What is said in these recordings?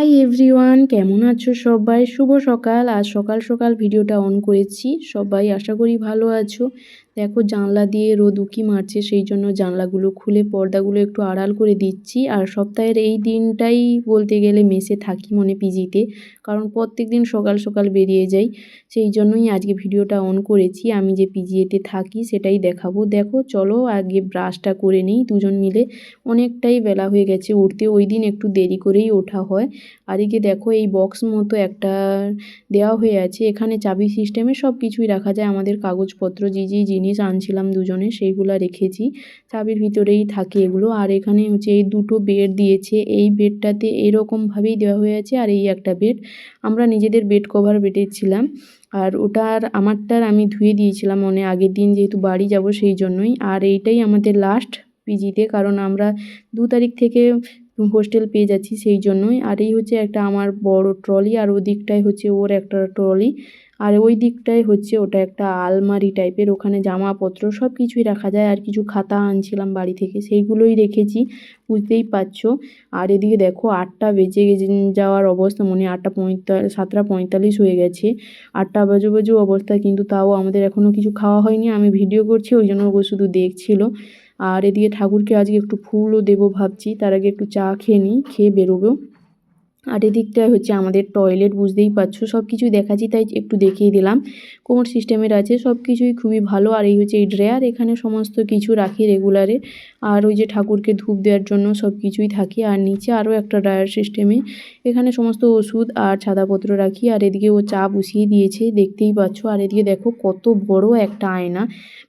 Hi everyone কেমন আছো সবাই? শুভ সকাল। আজ সকাল সকাল ভিডিওটা অন করেছি। সবাই আশা করি ভালো আছো। দেখো জানলা দিয়ে রোদ উকি মারছে, সেই জন্য জানলাগুলো খুলে পর্দাগুলো একটু আড়াল করে দিচ্ছি। আর সপ্তাহের এই দিনটাই বলতে গেলে মেসে থাকি মনে পিজিতে, কারণ প্রত্যেক দিন সকাল সকাল বেরিয়ে যাই। সেই জন্যই আজকে ভিডিওটা অন করেছি। আমি যে পিজিএতে থাকি সেটাই দেখাবো। দেখো, চলো আগে ব্রাশটা করে নিই দুজন মিলে। অনেকটাই বেলা হয়ে গেছে উঠতে, ওই দিন একটু দেরি করেই ওঠা হয়। আর এদিকে দেখো, এই বক্স মতো একটা দেওয়া হয়ে আছে। এখানে চাবি সিস্টেমে সব কিছুই রাখা যায়। আমাদের কাগজপত্র যে যে জিনিস আনছিলাম দুজনে, সেইগুলো রেখেছি। চাবির ভিতরেই থাকে এগুলো। আর এখানে হচ্ছে এই দুটো বেড দিয়েছে। এই বেডটাতে এরকমভাবেই দেওয়া হয়ে আছে আর এই একটা বেড। আমরা নিজেদের বেড কভার বেডেছিলাম আর ওটার আমারটার আমি ধুয়ে দিয়েছিলাম মানে আগের দিন যেহেতু বাড়ি যাব সেই জন্যই। আর এইটাই আমাদের লাস্ট পিজিতে কারণ আমরা দু তারিখ থেকে হোস্টেল পেয়ে যাচ্ছি সেই জন্যই। আর এই হচ্ছে একটা আমার বড় ট্রলি আর ওদিকটাই হচ্ছে ওর একটা ট্রলি আর ওই দিকটাই হচ্ছে ওটা একটা আলমারি টাইপের ওখানে জামাপত্র সব কিছুই রাখা যায়, আর কিছু খাতা আনছিলাম বাড়ি থেকে, সেইগুলোই রেখেছি, বুঝতেই পারছ। আর এদিকে দেখো আটটা বেজে যাওয়ার অবস্থা, মনে আটটা পঁয়তাল্লিশ সাতটা পঁয়তাল্লিশ হয়ে গেছে। আটটা বাজু বাজু অবস্থা, কিন্তু তাও আমাদের এখনও কিছু খাওয়া হয়নি, আমি ভিডিও করছি, ওই জন্য ও শুধু দেখছিল। আর এদিকে ঠাকুরকে আজকে একটু ফুলও দেবো ভাবছি, তার আগে একটু চা খেয়ে নিই, খেয়ে বেরোবো। আর এদিকটায় হচ্ছে আমাদের টয়লেট বুঝতেই পারছ সব কিছুই দেখাচ্ছি, তাই একটু দেখিয়ে দিলাম। কোমর সিস্টেমের আছে সব কিছুই খুবই ভালো, আর এই হচ্ছে এই ড্রেয়ার এখানে সমস্ত কিছু রাখি রেগুলারে আর ওই যে ঠাকুরকে ধূপ দেওয়ার জন্য সব কিছুই থাকে, আর নিচে আরও একটা ড্রায়ার সিস্টেমে এখানে সমস্ত ওষুধ আর ছাদাপত্র রাখি, আর এদিকে ও চা বসিয়ে দিয়েছে, দেখতেই পাচ্ছ। আর এদিকে দেখো কত বড় একটা আয়না।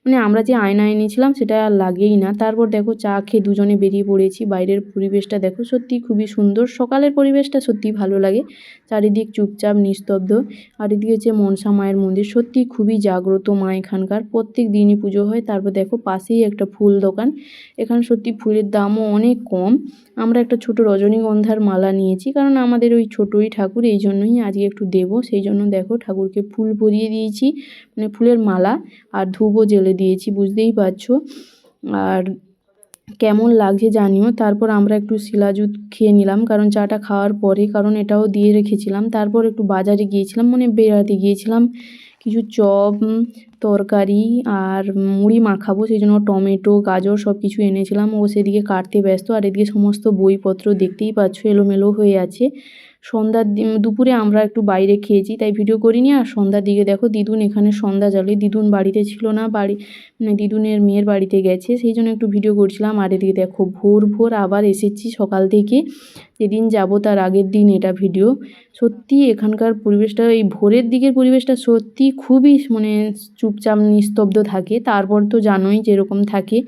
মানে আমরা যে আয়না এনেছিলাম, সেটা আর লাগেই না। তারপর দেখো চা খেয়ে দুজনে বেরিয়ে পড়েছি, বাইরের পরিবেশটা দেখো সত্যি খুবই সুন্দর। সকালের পরিবেশটা সত্যি ভালো লাগে। চারিদিক চুপচাপ, নিস্তব্ধ। আর এদিকে হচ্ছে মনসা মায়ের মন্দির। সত্যি খুবই জাগ্রত মা এখানকার। প্রত্যেক দিনই পুজো হয়। তারপর দেখো পাশেই একটা ফুল দোকান। এখানে সত্যি ফুলের দামও অনেক কম। আমরা একটা ছোট রজনীগন্ধার মালা নিয়েছি। কারণ আমাদের ওই ছোটোই ঠাকুর, এই জন্যই আজকে একটু দেবো। সেই জন্য দেখো ঠাকুরকে ফুল ভরিয়ে দিয়েছি। মানে ফুলের মালা আর ধূপও জেলে দিয়েছি, বুঝতেই পারছ। আর কেমন লাগছে জানিও। তারপর আমরা একটু শিলাজুত খেয়ে নিলাম, কারণ চাটা খাওয়ার পরে, কারণ এটাও দিয়ে রেখেছিলাম। তারপর একটু বাজারে গিয়েছিলাম মানে বেড়াতে গিয়েছিলাম। কিছু চপ তরকারি আর মুড়ি মাখাবো, সেই জন্য টমেটো, গাজর সব কিছু এনেছিলাম। ও সেদিকে কাটতে ব্যস্ত, আর এদিকে সমস্ত বইপত্র দেখতেই পাচ্ছ, এলোমেলো হয়ে আছে। সন্ধ্যার দুপুরে আমরা একটু বাইরে খেয়েছি, তাই ভিডিও করিনি। আর সন্ধ্যার দিকে দেখো, দিদুন এখানে সন্ধ্যা জ্বালে দিদুন বাড়িতে ছিল না, বাড়ি মানে দিদুনের মেয়ের বাড়িতে গেছে, সেই জন্য একটু ভিডিও করছিলাম। আর এদিকে দেখো, ভোর ভোর আবার এসেছি সকাল থেকে। যেদিন যাব তার আগের দিন এটা ভিডিও সত্যি এখানকার পরিবেশটা, এই ভোরের দিকের পরিবেশটা সত্যি খুবই মানে চুপচাপ নিস্তব্ধ থাকে। তারপর তো জানোই যেরকম থাকে।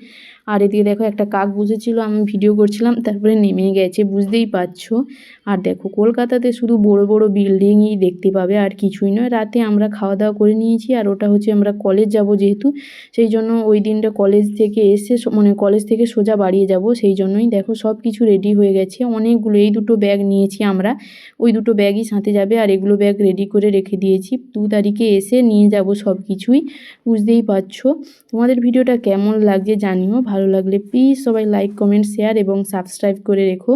আর এদিকে দেখো একটা কাক বসেছিল আমি ভিডিও করছিলাম, তারপরে নেমে গেছে, বুঝতেই পারছ। আর দেখো, কলকাতাতে শুধু বড় বড় বিল্ডিংই দেখতে পাবে, আর কিছুই নয়। রাতে আমরা খাওয়া দাওয়া করে নিয়েছি, আর ওটা হচ্ছে আমরা কলেজ যাব যেহেতু, সেই জন্য ওই দিনটা কলেজ থেকে এসে মানে কলেজ থেকে সোজা বাড়িয়ে যাব, সেই জন্যই দেখো সব কিছু রেডি হয়ে গেছে। অনেকগুলো, এই দুটো ব্যাগ নিয়েছি আমরা, ওই দুটো ব্যাগই সাথে যাবে, আর এগুলো ব্যাগ রেডি করে রেখে দিয়েছি। দু তারিখে এসে নিয়ে যাব সব কিছুই বুঝতেই পারছ। তোমাদের ভিডিওটা কেমন লাগছে জানিও ভালো লাগলে প্লিজ সবাই লাইক কমেন্ট শেয়ার এবং সাবস্ক্রাইব করে রেখো।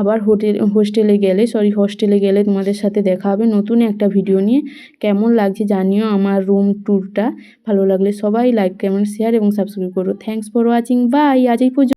আবার হোটেল হোস্টেলে গেলে সরি হোস্টেলে গেলে তোমাদের সাথে দেখা হবে নতুন একটা ভিডিও নিয়ে। কেমন লাগছে জানিও আমার রুম ট্যুরটা ভালো লাগলে সবাই লাইক কমেন্ট শেয়ার এবং সাবস্ক্রাইব করো। থ্যাংকস ফর ওয়াচিং বাই আজ এই পর্যন্ত